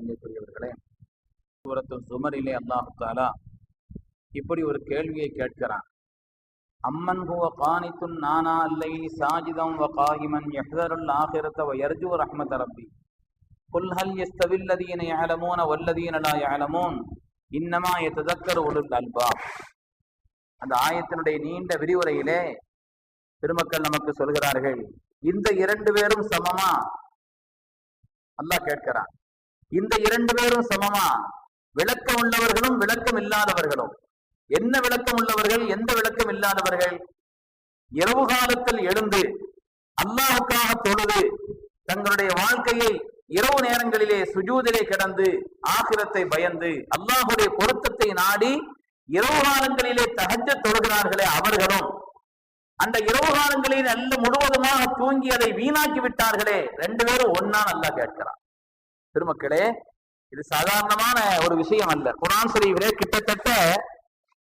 சங்கைக்குரியவர்களே சூரத்து சுமரிலே அல்லாஹு தாலா இப்படி ஒரு கேள்வியை கேட்கிறான். அம்மன் ஹுவ காணித்துன் நானா அல்லை சாஜிதம் வ காயிமன் யஹ்தருல் ஆஹிரத வ யர்ஜு ரஹ்மத ரப்பி. குல் ஹல் யஸ்தவில் லதீன யஅலமூன வல்லதீன லா யஅலமூன் இன்னமா யததக்கரு உலுல் அல்பாப் அந்த ஆயத்தினுடைய நீண்ட விரிவுரையிலே பெருமக்கள் நமக்கு சொல்கிறார்கள் இந்த இரண்டு பேரும் சமமா? அல்லாஹ் கேட்கிறான். இந்த இரண்டு பேரும் சமமா? விளக்கம் உள்ளவர்களும் விளக்கம் இல்லாதவர்களும். என்ன விளக்கம் உள்ளவர்கள்? எந்த விளக்கம் இல்லாதவர்கள்? இரவு காலத்தில் எழுந்து அல்லாஹுக்காக தொழுது தங்களுடைய வாழ்க்கையை இரவு நேரங்களிலே சுஜூதிலே கிடந்து ஆகிரத்தை பயந்து அல்லாஹுடைய பொருத்தத்தை நாடி இரவு காலங்களிலே தகஜ தொழுகிறார்களே அவர்களும். அந்த இரவு காலங்களில் நல்ல முழுவதுமாக தூங்கி அதை வீணாக்கி விட்டார்களே ரெண்டு பேரும் ஒன்னா நல்லா கேட்கிறான். பெருமக்களே இது சாதாரணமான ஒரு விஷயம் அல்ல. குரான் ஷரீஃபிலே கிட்டத்தட்ட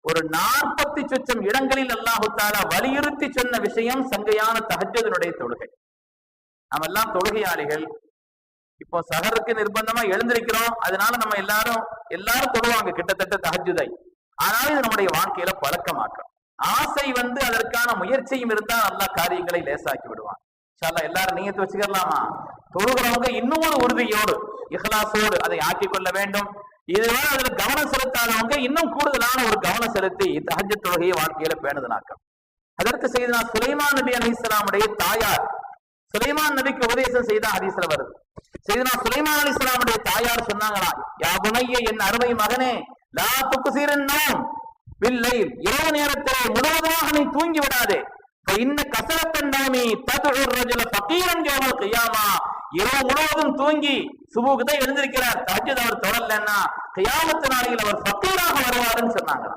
ஒரு நாற்பத்தி சொச்சம் இடங்களில் அல்லாஹு தாலா வலியுறுத்தி சொன்ன விஷயம் சங்கையான தகஜதனுடைய தொழுகை. நம்ம எல்லாம் தொழுகையாளிகள். இப்போ சகருக்கு நிர்பந்தமா எழுந்திருக்கிறோம். அதனால நம்ம எல்லாரும் எல்லாரும் தொழுவாங்க. கிட்டத்தட்ட தகஜுதை ஆனாலும் இது நம்முடைய வாழ்க்கையில பழக்கமாக்கணும். ஆசை வந்து அதற்கான முயற்சியும் இருந்தா நல்லா காரியங்களை லேசாக்கி விடுவான். எல்லாரும் நீயத்து வச்சுக்கலாமா? தொழுகிறவங்க இன்னும் ஒரு உறுதியோடு இஹ்லாசோடு அதை ஆக்கிக் கொள்ள வேண்டும் இதுவரை அதில் கவனம் செலுத்தாதவங்க இன்னும் கூடுதலான ஒரு கவனம் செலுத்தி தஹஜ தொழுகையை வாழ்க்கையில பேணுதலாக்கம். அதற்கு செய்து நான் சுலைமான் நபி அலி இஸ்லாமுடைய தாயார் சுலைமான் நபிக்கு உபதேசம் செய்த ஹதீஸ்ல வருது. செய்தனா சுலைமான் அலி இஸ்லாமுடைய தாயார் சொன்னாங்களா யா என் அருமை மகனே லா துக்குசீரன் வில்லை இரவு நேரத்திலே முழுவதுமாக நீ தூங்கி விடாதே இன்ன கசலத்தண்டாமி ததுர் ரஜுல பக்கீரன் யோமல் கையாமா. இரவு முழுவதும் தூங்கி சுபுக்கு தான் எழுந்திருக்கிறார். தஹஜத் அவர் தொடரலன்னா கையாமத்து நாளையில் அவர் பக்கீராக வருவாருன்னு சொன்னாங்க.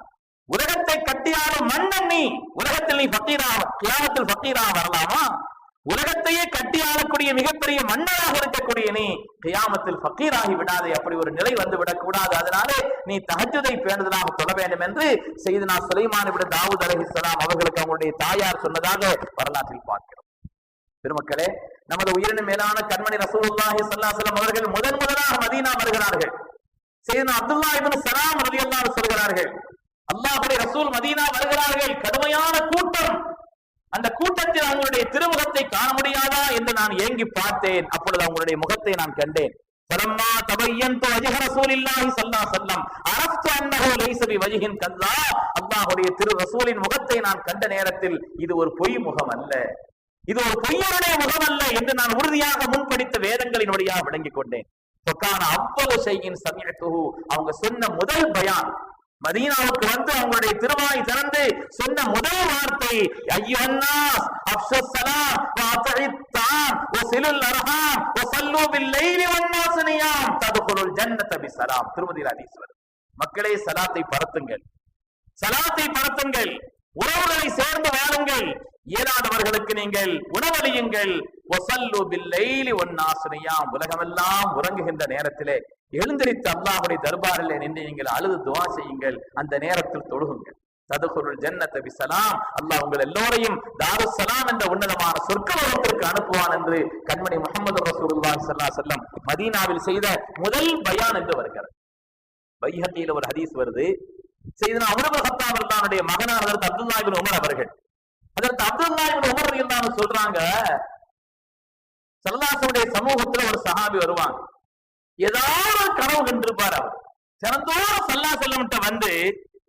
உலகத்தை கட்டியாலும் மன்னன் நீ. உலகத்தில் நீ பக்கீராக கியாமத்தில் பக்கீராக வரலாமா? உலகத்தையே கட்டி ஆளக்கூடிய மிகப்பெரிய மன்னராக இருக்கக்கூடிய நீ கியாமத்தில் ஃபக்கீராகி விடாதே. அப்படி ஒரு நிலை வந்து விடக்கூடாது. அதனாலே நீ தகஜதை பேணுதலாக சொல்ல வேண்டும் என்று செய்து சுலைமான் விட தாவூத் அலஹிஸ்லாம் அவர்களுக்கு அவங்களுடைய தாயார் சொன்னதாக வரலாற்றில் பார்க்கிறோம். பெருமக்களே நமது உயிரின மேலான கண்மணி ரசூலுல்லாஹி சல்லாசலம் அவர்கள் முதன் முதலாக மதீனா வருகிறார்கள். செய்தனா அப்துல்லா இபின் சலாம் ரலியல்லாஹு சொல்கிறார்கள் அல்லாஹுடைய ரசூல் மதீனா வருகிறார்கள் கடுமையான கூட்டம். அந்த கூட்டத்தில் அவங்களுடைய திருமுகத்தை காண முடியாதா என்று நான் ஏங்கி பார்த்தேன். அப்பொழுது அவங்களுடைய முகத்தை நான் கண்டேன். பலம்மா தபையன்து வஜஹ ரசூலில்லாஹி ஸல்லல்லாஹு அலைஹி வஸல்லம். அரஃப்து அன்னஹு லைஸ பிவஜ்ஹின் கல்லா. அல்லாஹ்வுடைய திரு ரசூலின் முகத்தை நான் கண்ட நேரத்தில் இது ஒரு பொய் முகம் அல்ல. இது ஒரு பொய்யருடைய முகம் அல்ல என்று நான் உறுதியாக முன்படித்த வேதங்களின் வழியாக விளங்கிக் கொண்டேன். சொக்கான அவ்வளவு செய்யின் சமயத்துகு அவங்க சொன்ன முதல் பயான். மதீனாவுக்கு வந்து அவங்களுடைய திருவாய் திறந்து சொன்ன முதல் வார்த்தை ஐயோன்னாஸ் அப்சஸ் சலாம் வஅத்இத்தான் வஸிலுல் அர்ஹாம் வஸல்லு பில் லைலி வன்னாஸ் நியாம் ததுகுலுல் ஜன்னத பிஸலாம் திருமதி ஹதீஸ்வர் மக்களே சலாத்தை பரத்துங்கள். சலாத்தை பரத்துங்கள். உறவுகளை சேர்ந்து வாழுங்கள். இயலாதவர்களுக்கு நீங்கள் உணவளியுங்கள். ஒசல்லு உலகமெல்லாம் உறங்குகின்ற நேரத்திலே எழுந்திருத்து அல்லாஹுடைய தர்பாரில் நின்று நீங்கள் அழுது துவா செய்யுங்கள். அந்த நேரத்தில் தொழுகுங்கள். ததுகுருள் ஜன்னத்த பிசலாம். அல்லாஹ் உங்கள் எல்லோரையும் தாருசலாம் என்ற உன்னதமான சொற்களத்திற்கு அனுப்புவான் என்று கண்மணி முகமது ரசூல்லா சல்லா செல்லம் மதீனாவில் செய்த முதல் பயான் என்று வருகிறது. பைஹத்தியில ஒரு ஹதீஸ் வருது. செய்தனா அமரபு ஹத்தாப் தானுடைய மகனான அதற்கு அப்துல்லா இப்னு உமர் அவர்கள். அதற்கு அப்துல்லா உமர் ரலியல்லாஹு சொல்றாங்க சல்லாசனுடைய சமூகத்துல ஒரு சஹாபி வருவாங்க ஏதாவது கனவு கண்டிருப்பார் அவர். தினந்தோறும் சல்லா செல்லம்கிட்ட வந்து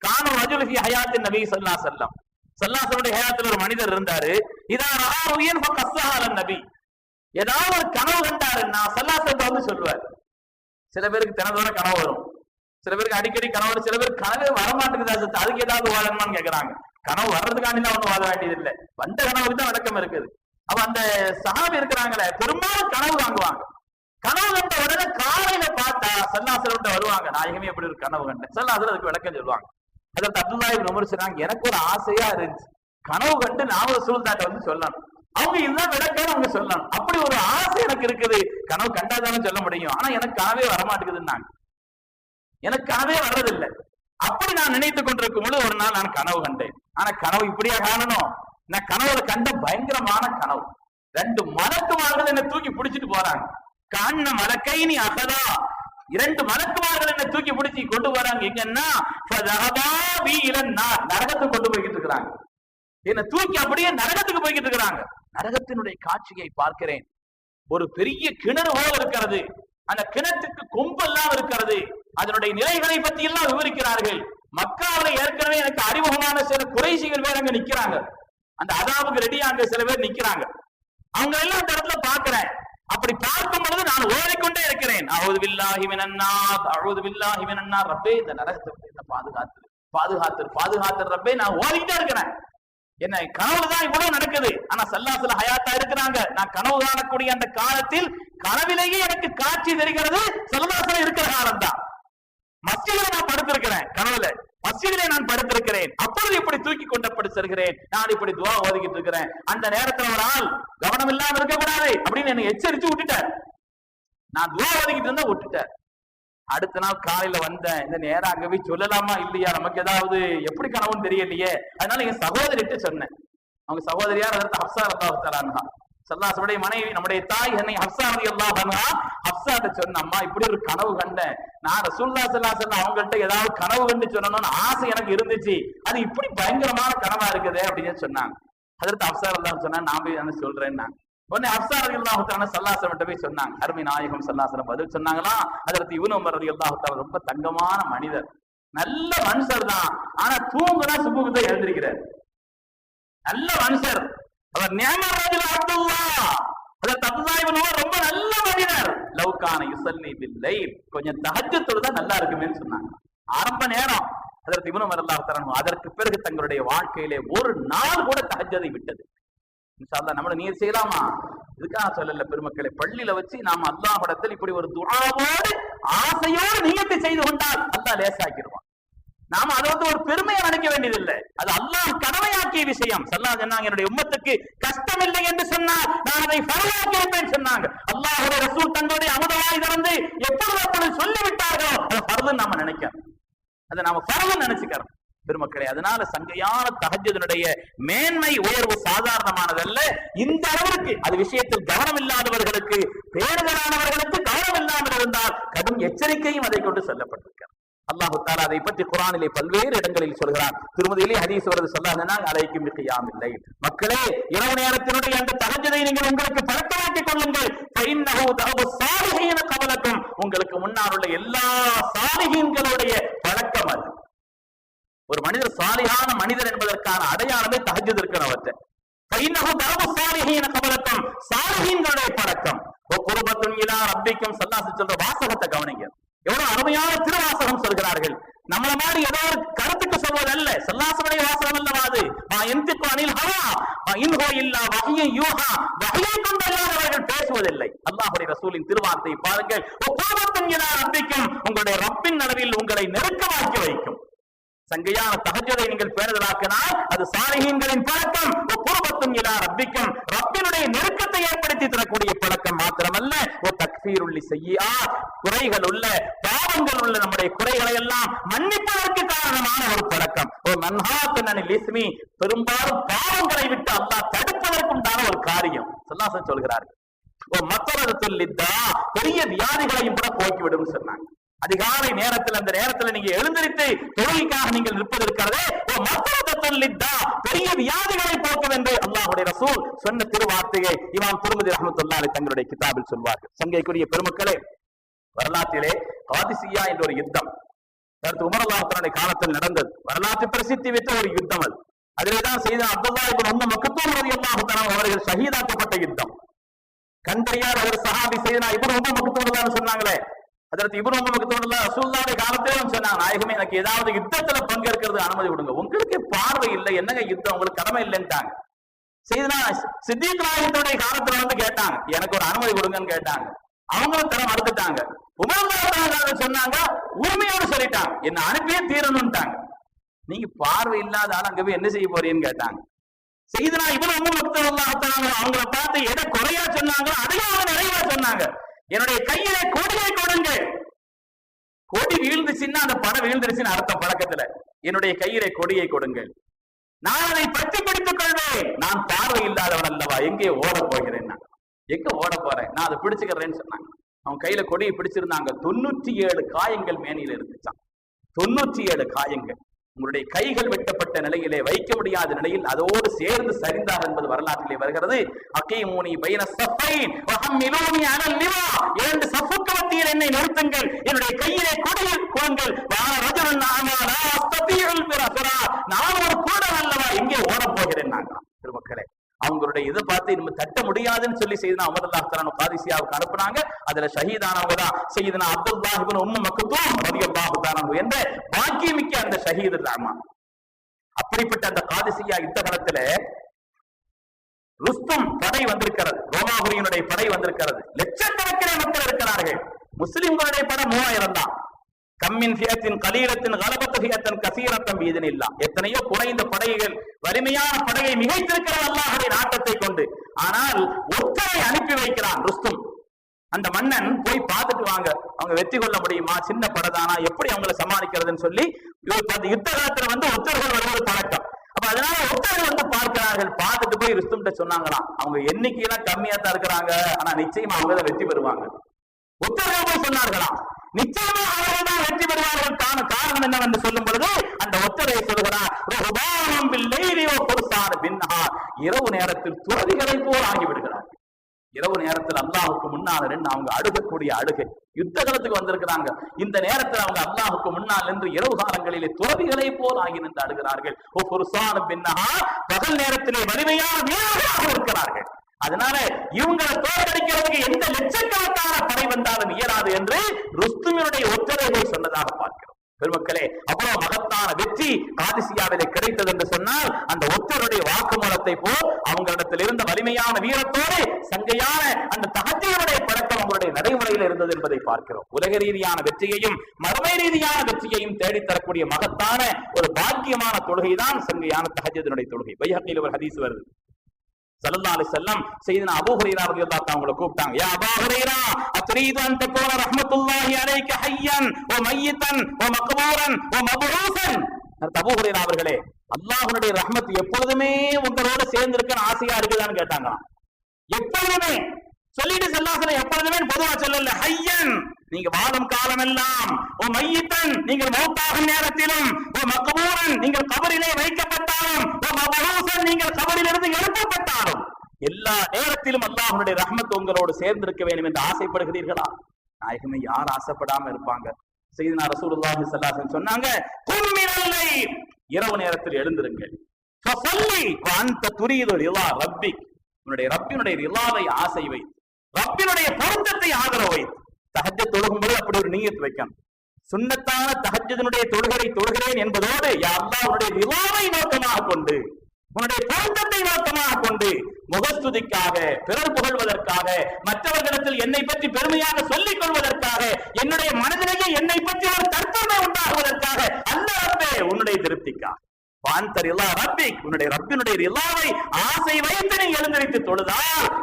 காணும் அஜுலகி ஹயாத்தின் நபி சல்லா செல்லம் சல்லாசனுடைய ஹயாத்தில் ஒரு மனிதர் இருந்தாரு. இதான் ரஹாவுயன் கஸ்ஸஹாலன் நபி. ஏதாவது ஒரு கனவு கண்டாருன்னா சல்லாசன் வந்து சொல்லுவார். சில பேருக்கு தினந்தோறும் கனவு வரும். சில பேருக்கு அடிக்கடி கனவு சில பேர் கனவே வரமாட்டேங்குது அதுக்கு ஏதாவது வாழணுமான்னு கேக்குறாங்க. கனவு வர்றதுக்காண்டி தான் ஒண்ணும் வாழ வேண்டியது இல்லை. வந்த கனவுக்கு தான் விளக்கம் இருக்குது. அப்ப அந்த சகாபி இருக்கிறாங்களே பெரும்பாலும் கனவு வாங்குவாங்க. கனவு கண்ட உடனே காலையில பார்த்தா சல்லாசலம் வருவாங்க. நாயகமே எப்படி ஒரு கனவு கண்டேன். சல்லாசலம் அதுக்கு விளக்கம் சொல்லுவாங்க. அதற்கு அப்துல்லாஹி விமர்சனாங்க எனக்கு ஒரு ஆசையா இருந்துச்சு. கனவு கண்டு நாம சூழ்நாட்டை வந்து சொல்லணும். அவங்க இதுதான் விளக்கம் அவங்க சொல்லணும். அப்படி ஒரு ஆசை எனக்கு இருக்குது. கனவு கண்டாதானே சொல்ல முடியும். ஆனா எனக்கு கனவே வரமாட்டேங்குதுன்னாங்க. எனக்காகவே வர்றதில்லை. அப்படி நான் நினைத்துக் கொண்டிருக்கும் பொழுது ஒரு நாள் நான் கனவு கண்டேன். ஆனா கனவு இப்படியா காணணும்? நான் கனவுல கண்ட பயங்கரமான கனவு. ரெண்டு மலக்குமார்கள் என்ன தூக்கி பிடிச்சிட்டு போறாங்க. கண்ண மலக்கை நீ அகதா இரண்டு மலக்குமார்கள் என்னை தூக்கி பிடிச்சி கொண்டு போறாங்க. எங்கன்னா நரகத்துக்கு கொண்டு போய்கிட்டு இருக்கிறாங்க. என்னை தூக்கி அப்படியே நரகத்துக்கு போய்கிட்டு இருக்கிறாங்க. நரகத்தினுடைய காட்சியை பார்க்கிறேன். ஒரு பெரிய கிணறு போல இருக்கிறது. அந்த கிணத்துக்கு கொம்பெல்லாம் இருக்கிறது. அதனுடைய நிலைகளை பத்தி எல்லாம் விவரிக்கிறார்கள். மக்காவில ஏற்கனவே எனக்கு அறிமுகமான சில குறைசிகள் பேர் அங்க நிக்கிறாங்க. அந்த அதாவுக்கு ரெடியா அங்க சில பேர் நிக்கிறாங்க. அவங்க எல்லாம் அந்த இடத்துல பாக்குறேன் அப்படி பார்க்கும் பொழுது நான் ஓடிக்கொண்டே இருக்கிறேன். அழுது வில்லாஹி மினன்னார் அவது வில்லாஹி மினன்னார் ரப்பே இந்த நரகத்தை இந்த பாதுகாத்து பாதுகாத்து பாதுகாத்து ரப்பே நான் ஓடிக்கிட்டே இருக்கிறேன். என்ன கனவுதான் இவ்வளவு நடக்குது. ஆனா சல்லாசுல ஹயாத்தா இருக்கிறாங்க. நான் கனவு காணக்கூடிய அந்த காலத்தில் கனவிலேயே எனக்கு காட்சி தெரிகிறது. சல்லாசுல இருக்கிற காலம் தான் மஸ்ஜிதில் நான் படுத்திருக்கிறேன் கனவுல. மஸ்ஜிதிலே நான் படுத்திருக்கிறேன். அப்பொழுது இப்படி தூக்கி கொண்டப்பட்டு செல்கிறேன். நான் இப்படி துவா ஓதிக்கிட்டு இருக்கிறேன். அந்த நேரத்துல ஒரு ஆள் கவனம் இல்லாம இருக்கக்கூடாது அப்படின்னு என்னை எச்சரிச்சு விட்டுட்டார். நான் துவா ஓதிக்கிட்டு இருந்தா விட்டுட்டார் அடுத்த நாள் காலையில வந்தேன். இந்த நேரம் அங்க போய் சொல்லலாமா இல்லையா? நமக்கு ஏதாவது எப்படி கனவுன்னு தெரியலையே? அதனால என் சகோதரிட்டு சொன்னேன். அவங்க சகோதரியார் அதற்கு ஹப்சா ரத்தாஹு சல்லாசுடைய மனைவி நம்முடைய தாய் என்னை ஹப்சா ரதி அல்லாஹ் ஹப்சாட்ட சொன்ன அம்மா இப்படி ஒரு கனவு கண்டேன் நான் ரசூல்லா சல்லா சொன்ன அவங்கள்ட்ட ஏதாவது கனவு கண்டு சொல்லணும்னு ஆசை எனக்கு இருந்துச்சு. அது இப்படி பயங்கரமான கனவா இருக்குது அப்படின்னு சொன்னாங்க. அதற்கு அப்சார் அல்லாஹ் சொன்னா நான் போய் என்ன சொல்றேன்னா. உடனே அப்சா ரதி அல்லாஹுத்தான சல்லாசம் போய் சொன்னாங்க. அருமை நாயகம் சல்லாசனம் பதில் சொன்னாங்களா? அதற்கு இவனு உமர் ரதி அல்லாஹுத்தால ரொம்ப தங்கமான மனிதர். நல்ல மனுஷர் தான் ஆனா தூங்குனா சுபுகத்தை எழுந்திருக்கிறார். நல்ல மனுஷர். அவர் நியமராஜில் அப்துல்லா. அதற்கு அப்துல்லா இவன் ரொம்ப நல்ல மனிதர். லவ்கான யுசல்லி பில்லை கொஞ்சம் தஹஜ்ஜத்தோடு தான் நல்லா இருக்குமேன்னு சொன்னாங்க. ஆரம்ப நேரம் அதற்கு இவனும் வரலாறு தரணும் அதற்கு பிறகு தங்களுடைய வாழ்க்கையிலே ஒரு நாள் கூட தகஜதை விட்டது. இன்ஷால்லா நம்மள நீர் செய்யலாமா? இதுக்காக சொல்லல பெருமக்களை. பள்ளியில வச்சு நாம அல்லாஹிடத்தில் இப்படி ஒரு துணாவோடு ஆசையோடு நீயத்தை செய்து கொண்டால் அல்லா லேசாக்கிடுவான் நாம அதை வந்து ஒரு பெருமையை நினைக்க வேண்டியதில்லை. அது அல்லாஹ் கடமையாக்கிய விஷயம். சல்லா சொன்னாங்க என்னுடைய உம்மத்துக்கு கஷ்டம் இல்லை என்று சொன்னால் நான் அதை பரவாக்கி இருப்பேன் சொன்னாங்க. அல்லாஹுடைய ரசூல் தங்களுடைய அமுதவாய் திறந்து எப்பொழுது அப்பொழுது சொல்லிவிட்டார்களோ அதை பரதுன்னு நாம நினைக்கிறோம் அதை நாம பரவ நினைச்சுக்கிறோம் பெருமக்களே அதனால சங்கையான தகஜதனுடைய மேன்மை உயர்வு சாதாரணமானதல்ல. இந்த அளவிற்கு அது விஷயத்தில் கவனம் இல்லாதவர்களுக்கு பேருதலானவர்களுக்கு கவனம் இல்லாமல் இருந்தால் கடும் எச்சரிக்கையும் அதை கொண்டு சொல்லப்பட்டிருக்கிறது. அல்லாஹு தாலா அதை பற்றி குரானிலே பல்வேறு இடங்களில் சொல்கிறான். திருமதியிலே ஹதீஸ் வருது சொல்லாதனால் அலைக்கும் மிகையாம் இல்லை மக்களே இரவு நேரத்தினுடைய அந்த தகஜதை நீங்கள் உங்களுக்கு பழக்கமாக்கிக் கொள்ளுங்கள். ஃபைன்னஹு தஅபு உங்களுக்கு முன்னால் உள்ள எல்லா சாலிஹீன்களுடைய பழக்கம் அது. ஒரு மனிதர் சாலியான மனிதர் என்பதற்கான அடையாளமே தஹஜ்ஜுத் இருக்கிறவற்றை ஃபைன்னஹு பழக்கம். குருபத்தும் இலா ரப்பிக்கும் சல்லாசி சொல்ற வாசகத்தை கவனிங்க. எவ்வளவு அருமையான திருவாசகம் சொல்கிறார்கள். நம்மள மாதிரி ஏதோ ஒரு கருத்துக்கு சொல்வதல்ல. சல்லாசனுடைய வாசகம் அல்லவா அது? எந்திக்கு அனில் ஹவா இன்ஹோ இல்லா வகையை யூஹா. வகையை கொண்டல்லாதவர்கள் பேசுவதில்லை. அல்லாஹுடைய ரசூலின் திருவார்த்தை பாருங்கள். ஒப்பாபத்தும் இலா ரப்பிக்கும் உங்களுடைய ரப்பின் அளவில் உங்களை நெருக்கமாக்கி வைக்கும். சங்கையான தகஜதை நீங்கள் பேணுதலாக்கினால் அது சாலிஹீன்களின் பழக்கம் குடும்பத்தும் இலா ரப்பிக்கும். ரப்பினுடைய நெருக்கத்தை ஏற்படுத்தி தரக்கூடிய பழக்கம் மாத்திரமல்ல. ஓ தக்சீருள்ளி செய்யா குறைகள் உள்ள பாவங்கள் உள்ள நம்முடைய குறைகளை எல்லாம் மன்னிப்பதற்கு காரணமான ஒரு பழக்கம். ஓ நன்ஹாத்தனில் இஸ்மி பெரும்பாலும் பாவங்களை விட்டு அல்லாஹ் தடுப்பதற்குண்டான ஒரு காரியம். சொல்லாசன் சொல்கிறார்கள். ஓ மக்களது சொல்லித்தா பெரிய வியாதிகளையும் கூட போக்கிவிடும் சொன்னாங்க. அதிகாலை நேரத்தில் அந்த நேரத்தில் நீங்க எழுந்திருத்து தொழிலுக்காக நீங்கள் நிற்பது இருக்கிறதே. பெரிய வியாதிகளை போக்கும் என்று அல்லாஹுடைய ரசூல் சொன்ன திருவார்த்தையை இமாம் திருமதி ரஹமத்துல்லாலே தங்களுடைய கிதாபில் சொல்வார்கள். சங்கைக்குரிய பெருமக்களே வரலாற்றிலே காதிசியா என்ற ஒரு யுத்தம் கருத்து உமரல்லாத்தனுடைய காலத்தில் நடந்தது. வரலாற்று பிரசித்தி பெற்ற ஒரு யுத்தம் அது. அதிலேதான் செய்த அப்துல்லா இபின் உம்ம மக்தூம் ரலியல்லாஹு அவர்கள் ஷஹீதாக்கப்பட்ட யுத்தம். கண்டறியார் அவர் சஹாபி செய்தா இப்ப ரொம்ப மக்கத்தூர் தான் சொன்னாங்களே அதற்கு இவரு உங்களுக்கு தோணல ரசூல்லாவுடைய காலத்திலும் சொன்னாங்க நாயகமே எனக்கு ஏதாவது யுத்தத்துல பங்கேற்கிறது அனுமதி கொடுங்க. உங்களுக்கு பார்வை இல்லை. என்னங்க யுத்தம்? உங்களுக்கு கடமை இல்லைன்ட்டாங்க. செய்தனா சித்திக் நாயகத்துடைய காலத்துல வந்து கேட்டாங்க எனக்கு ஒரு அனுமதி கொடுங்கன்னு கேட்டாங்க. அவங்களும் தரம் மறுத்துட்டாங்க. உமர் சொன்னாங்க உரிமையோடு சொல்லிட்டாங்க. என்ன அனுப்பியே தீரணும்ட்டாங்க. நீங்க பார்வை இல்லாத ஆள் அங்க போய் என்ன செய்ய போறீங்கன்னு கேட்டாங்க. செய்தனா இவரும் உங்க பக்தர் அவங்கள பார்த்து எதை குறையா சொன்னாங்களோ அதையும் அவங்க நிறைவா சொன்னாங்க. என்னுடைய கையில கொடியை கொடுங்க கொடி வீழ்ந்துச்சுன்னா அந்த படம் வீழ்ந்துருச்சுன்னு அர்த்தம் பழக்கத்துல. என்னுடைய கையிலே கொடியை கொடுங்கள். நான் அதை பற்றி பிடித்துக் கொள்வேன். நான் பார்வை இல்லாதவன் அல்லவா? எங்கே ஓட போகிறேன் நான் எங்க ஓட போறேன்? நான் அதை பிடிச்சுக்கிறேன்னு சொன்னாங்க. அவன் கையில கொடியை பிடிச்சிருந்தாங்க. தொண்ணூற்றி ஏழு காயங்கள் மேனியில இருந்துச்சான் தொண்ணூற்றி ஏழு காயங்கள். உங்களுடைய கைகள் வெட்டப்பட்ட நிலையிலே வைக்க முடியாத நிலையில் அதோடு சேர்ந்து சரிந்தார் என்பது வரலாற்றிலே வருகிறது. அகீமூனி பைன சஃபைன் வஹம்மிலூனி அலல் லிவா. இரண்டு சஃபுக்கு மத்தியில் என்னை நிறுத்துங்கள். என்னுடைய கையிலே கொடியில் கொடுங்கள் வார ரஜுலன் ஆமா லா பிரஃபரா நான் ஒரு கூட அல்லவா? எங்கே ஓடப் போகிறேன் நான். திருமக்களே அவங்களுடைய இதை பார்த்து நம்ம தட்ட முடியாதுன்னு சொல்லி செய்தனா அமர்லா தரான காதிசியாவுக்கு அனுப்புனாங்க. அதுல ஷஹீதானவங்க தான் செய்தனா அப்துல் இப்னு உம்மு மக்தூம் ரலியல்லாஹு தஆலா என்ற பாக்கியமிக்க அந்த ஷஹீது ராமா அப்படிப்பட்ட அந்த காதிசியா யுத்த காலத்துல ருஸ்தம் படை வந்திருக்கிறது. ரோமாபுரியனுடைய படை வந்திருக்கிறது. லட்சக்கணக்கிலே மக்கள் இருக்கிறார்கள். முஸ்லிம்களுடைய படம் மூவாயிரம் தான். கம்மின் சியத்தின் கலீரத்தின் கலபத்து ஃபியத்தின் கசீரத்தம் வீதன் இல்லா எத்தனையோ குறைந்த படைகள் வலிமையான படையை மிகைத்திருக்கிற அல்லாஹுடைய நாட்டத்தை கொண்டு. ஆனால் ஒத்தரை அனுப்பி வைக்கிறான் ருஸ்தும். அந்த மன்னன் போய் பார்த்துட்டு வாங்க. அவங்க வெற்றி கொள்ள முடியுமா? சின்ன படதானா? எப்படி அவங்கள சமாளிக்கிறதுன்னு சொல்லி அந்த யுத்த காலத்துல வந்து ஒத்தர்கள் வருவது பழக்கம். அப்ப அதனால ஒத்தர்கள் வந்து பார்க்கிறார்கள். பார்த்துட்டு போய் ருஸ்தும்கிட்ட சொன்னாங்களாம். அவங்க எண்ணிக்கையெல்லாம் கம்மியா தான் இருக்கிறாங்க. ஆனா நிச்சயமா அவங்க தான் வெற்றி பெறுவாங்க. ஒத்தர்கள் போய் சொன்னார்களாம். நிச்சயமா அவர்கள் தான் வெற்றி பெறுவார்கள். காரண காரணம் என்னவென்று சொல்லும் பொழுது அந்த ஒத்தரை சொல்கிறார் இரவு நேரத்தில் துறவிகளை போல் ஆகிவிடுகிறார். இரவு நேரத்தில் அல்லாஹுக்கு முன்னால் நின்று அவங்க அழுகக்கூடிய அழுகை. யுத்த காலத்துக்கு வந்திருக்கிறாங்க. இந்த நேரத்தில் அவங்க அல்லாஹுக்கு முன்னால் நின்று இரவு காலங்களிலே துறவிகளை போல் ஆகி நின்று அழுகிறார்கள். ஓ புருஷானு பகல் நேரத்திலே வலிமையான வீரர்களாக இருக்கிறார்கள். அதனால இவங்களை தோற்கடிக்கிறதுக்கு எந்த லட்சக்கணக்கான படை வந்தாலும் இயலாது என்று ருஸ்துமினுடைய ஒற்றரைகள் சொன்னதாக பார்க்கிறோம். பெருமக்களே அவ்வளவு வெற்றி காதிசியாவிலே கிடைத்தது என்று சொன்னால் அந்த ஒற்றருடைய வாக்குமூலத்தை போல் அவங்களிடத்தில் இருந்த வலிமையான வீரத்தோடு சங்கையான அந்த தகத்தியனுடைய பழக்கம் அவங்களுடைய நடைமுறையில் இருந்தது என்பதை பார்க்கிறோம். உலக ரீதியான வெற்றியையும் மறுமை ரீதியான வெற்றியையும் தேடித்தரக்கூடிய மகத்தான ஒரு பாக்கியமான தொழுகைதான் சங்கையான தஹஜத்தினுடைய தொழுகை. வைஹக்கில் ஒரு ஹதீஸ் வருது. சல்லல்லாஹு செல்லம் வஸல்லம் செய்தனா அபூ ஹுரைரா ரலியல்லாஹு தஆலா கூப்பிட்டாங்க. யா அபூ ஹுரைரா அத்ரீது அன் தகூன ரஹ்மத்துல்லாஹி அலைக ஹய்யன் வ மய்யிதன் வ மக்பூரன் வ மப்ஊசன் அபூ ஹுரைரா அவர்களே அல்லாஹ்வுடைய ரஹ்மத் எப்பொழுதுமே உங்களோட சேர்ந்து ஆசையா இருக்குதான்னு கேட்டாங்களாம். எப்பொழுதுமே சொல்லிட்டு செல்லாசன எப்பொழுதுமே பொதுவா சொல்லல. ஹையன் நீங்க வாழும் காலம் எல்லாம் ஓ மையத்தன் நீங்கள் மௌத்தாகும் நேரத்திலும் ஓ மக்பூரன் நீங்கள் கபரிலே வைக்கப்பட்டாலும் ஓ மபூசன் நீங்கள் கபரிலிருந்து எழுப்பப்பட்டாலும் எல்லா நேரத்திலும் அல்லாஹனுடைய ரஹ்மத் உங்களோடு சேர்ந்திருக்க வேண்டும் என்று ஆசைப்படுகிறீர்களா? நாயகமே யார் ஆசைப்படாம இருப்பாங்க? செய்தினா ரசூலுல்லாஹி ஸல்லல்லாஹு சொன்னாங்க கும்மினல்லை இரவு நேரத்தில் எழுந்திருங்கள். ஃபஸல்லி. வ அன்த துரீது ரிலா ரப்பி உன்னுடைய ரப்பினுடைய ரிலாவை ஆசை வை. ரப்பினுடைய பொருத்தத்தை ஆதரவு வைத்து தகஜ தொழுகும்போது அப்படி ஒரு நீயத்து வைக்கணும். சுண்ணத்தான தஹஜ்ஜனுடைய தொழுகரை தொழுகிறேன் என்பதோடு யா உன்னுடைய ரிலாவை நோக்கமாக கொண்டு உன்னுடைய பொருத்தத்தை நோக்கமாக கொண்டு முகஸ்துதிக்காக பிறர் புகழ்வதற்காக மற்றவர்களிடத்தில் என்னை பற்றி பெருமையாக சொல்லிக் கொள்வதற்காக என்னுடைய மனதிலேயே என்னை பற்றி ஒரு தற்பெருமை உண்டாகுவதற்காக அந்த உன்னுடைய திருப்திக்காக. பாந்தர் இல்லா ரப்பி உன்னுடைய ரப்பினுடைய ரிலாவை ஆசை வைத்து நீ எழுந்திருத்து தொழுதா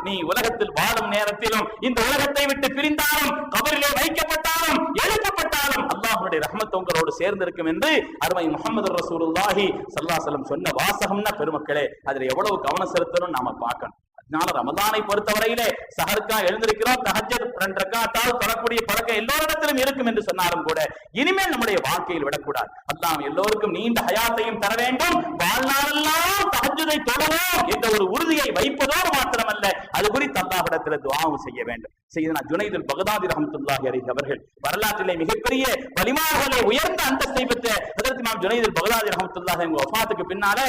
நீ உலகத்தில் வாழும் நேரத்திலும் இந்த உலகத்தை விட்டு பிரிந்தாலும் கபரிலே வைக்கப்பட்டாலும் எழுப்பப்பட்டாலும் அல்லாஹ்வுடைய ரஹமத்து உங்களோடு சேர்ந்திருக்கும் என்று அருமை முகமது ரசூலுல்லாஹி ஸல்லல்லாஹு சொன்ன வாசகம்னா பெருமக்களே அதுல எவ்வளவு கவனம் செலுத்தணும் நாம பார்க்கணும். அதனால ரமதானை பொறுத்தவரையிலே சஹருக்கா எழுந்திருக்கிறோம் தஹஜத் ரெண்டு ரக்காத்தால் தொடரக்கூடிய பழக்கம் எல்லோரிடத்திலும் இருக்கும் என்று சொன்னாலும் கூட இனிமேல் நம்முடைய வாழ்க்கையில் விடக்கூடாது. அல்லாம் எல்லோருக்கும் நீண்ட ஹயாத்தையும் தர வேண்டும். வாழ்நாளெல்லாம் தஹஜதை தொடரும் என்ற ஒரு உறுதியை வைப்பதோடு மாத்திரமல்ல அது குறித்து அல்லாஹிடத்தில் துவாவும் செய்ய வேண்டும். செய்தனா ஜுனைதுல் பகதாதி ரஹமத்துல்லாஹி அலைஹி அவர்கள் வரலாற்றிலே மிகப்பெரிய வலிமார்களை உயர்ந்த அந்தஸ்தை பெற்ற அதற்கு இமாம் ஜுனைதுல் பகதாதி ரஹமத்துல்லாஹி அவங்க வஃபாத்துக்கு பின்னாலே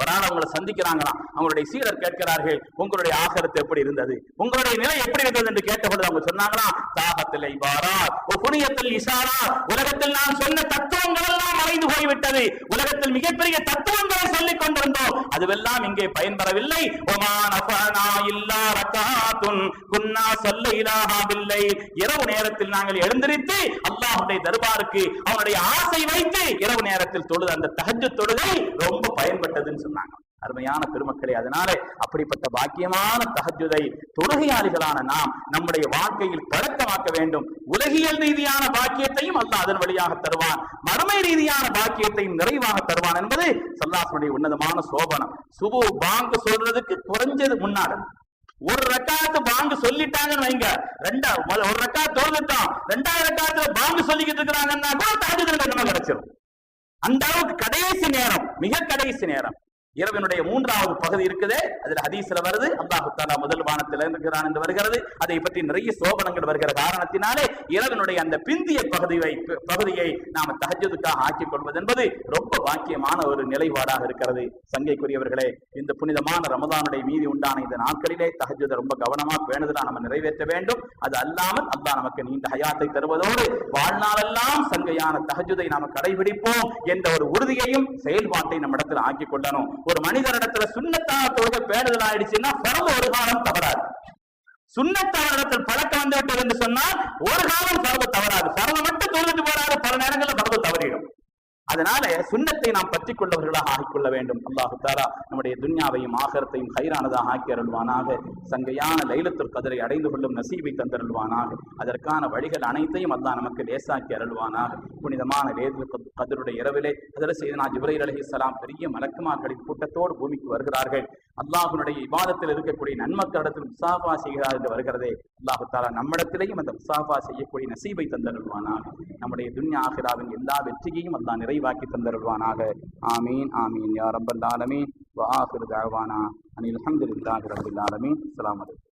ஒரு ஆள் அவங்களை சந்திக்கிறாங்களாம். அவங்களுடைய சீடர் கேட்கிறார்கள் உங்களுடைய ஆகரத்து எப்படி இருந்தது? உங்களுடைய நிலை எப்படி இருந்தது? என்று கேட்டபொழுது அவங்க சொன்னாங்களாம் தாகத்தில் இவாரா புனியத்தில் இசாரா உலகத்தில் நான் சொன்ன தத்துவங்கள் எல்லாம் மறைந்து போய்விட்டது. உலகத்தில் மிகப்பெரிய தத்துவங்களை சொல்லிக் கொண்டிருந்தோம். அதுவெல்லாம் இங்கே பயன்பெறவில்லை. இல்லா குன்னா சொல்ல இரவு நேரத்தில் நாங்கள் எழுந்திருத்து அல்லாஹுடைய தர்பாருக்கு அவனுடைய ஆசை வைத்து இரவு நேரத்தில் தொழுது அந்த தகஜ தொழுகை ரொம்ப பயன்பட்டதுன்னு சொன்னாங்க. அருமையான பெருமக்களே அதனாலே அப்படிப்பட்ட பாக்கியமான தகஜுதை தொழுகையாளிகளான நாம் நம்முடைய வாழ்க்கையில் பழக்கமாக்க வேண்டும். உலகியல் ரீதியான பாக்கியத்தையும் அல்ல அதன் வழியாக தருவான். மறுமை ரீதியான பாக்கியத்தையும் நிறைவாக தருவான் என்பது சல்லாசனுடைய உன்னதமான சோபனம். சுபு பாங்கு சொல்றதுக்கு குறைஞ்சது முன்னாடி ஒரு ரக்காத்து பாங்கு சொல்லிட்டாங்கன்னு வைங்க. ரெண்டா ஒரு ரக்காத் தொழுதுட்டோம். ரெண்டாவது ரக்காத்துல பாங்கு சொல்லிக்கிட்டு இருக்கிறாங்கன்னா கூட தாஜுதல் நம்ம அந்த அளவுக்கு கடைசி நேரம் மிக கடைசி நேரம். இரவினுடைய மூன்றாவது பகுதி இருக்குது. அதுல ஹதீஸ்ல வருது அல்லாஹு தாலா முதல் வானத்தில் இருக்கிறான் என்று வருகிறது. அதை பற்றி நிறைய சோபனங்கள் வருகிற காரணத்தினாலே இரவினுடைய அந்த பிந்திய பகுதியை பகுதியை நாம தகஜதுக்காக ஆக்கிக் கொள்வது என்பது ரொம்ப வாக்கியமான ஒரு நிலைப்பாடாக இருக்கிறது. சங்கைக்குரியவர்களே இந்த புனிதமான ரமதானுடைய மீதி உண்டான இந்த நாட்களிலே தகஜத ரொம்ப கவனமா பேணுதலா நம்ம நிறைவேற்ற வேண்டும். அது அல்லாமல் அல்லா நமக்கு நீண்ட ஹயாத்தை தருவதோடு வாழ்நாளெல்லாம் சங்கையான தகஜதை நாம கடைபிடிப்போம் என்ற ஒரு உறுதியையும் செயல்பாட்டை நம்ம இடத்துல ஆக்கிக் கொள்ளணும் ஒரு மனிதரிடத்துல சுண்ணத்தான தொழுகை பேணுதல் ஆயிடுச்சுன்னா பரவ ஒரு காலம் தவறாது. சுண்ணத்தான இடத்தில் பழக்கம் வந்து விட்டது என்று சொன்னால் ஒரு காலம் பரவ தவறாது. பரவ மட்டும் தொழுது போறாரு பல நேரங்களில் பரவ தவறிடும். அதனால சுண்ணத்தை நாம் பற்றி கொண்டவர்களாக ஆக்கிக்கொள்ள வேண்டும். அல்லாஹு தாரா நம்முடைய துன்யாவையும் ஆகரத்தையும் ஹைரானதாக ஆக்கி அருள்வானாக. சங்கையான லைலத்துல் கதரை அடைந்து கொள்ளும் நசீபை தந்தருள்வானாக. அதற்கான வழிகள் அனைத்தையும் அல்லா நமக்கு லேசாக்கி அருள்வானாக. புனிதமான லேது கதருடைய இரவிலே அதில் செய்தனா ஜிப்ரைல் அலைஹிஸ்ஸலாம் பெரிய மலக்குமார்களின் கூட்டத்தோடு பூமிக்கு வருகிறார்கள். அல்லாஹுனுடைய இபாதத்தில் இருக்கக்கூடிய நன்மக்களிடத்தில் முசாஃபா செய்கிறார் என்று வருகிறதே அல்லாஹு தாலா நம்மிடத்திலேயும் அந்த முசாஃபா செய்யக்கூடிய நசீபை தந்தருள்வானாக. நம்முடைய துன்யா ஆஹிராவின் எல்லா வெற்றியையும் அல்லாஹ் நிறைவாக்கி தந்தருள்வானாக. ஆமீன் ஆமீன். யா ரப்பல் ஆலமீன். வ ஆஹிரு தஅவானா அனில் ஹம்துலில்லாஹி ரப்பில் ஆலமீன். அஸ்ஸலாமு வலைக்கம்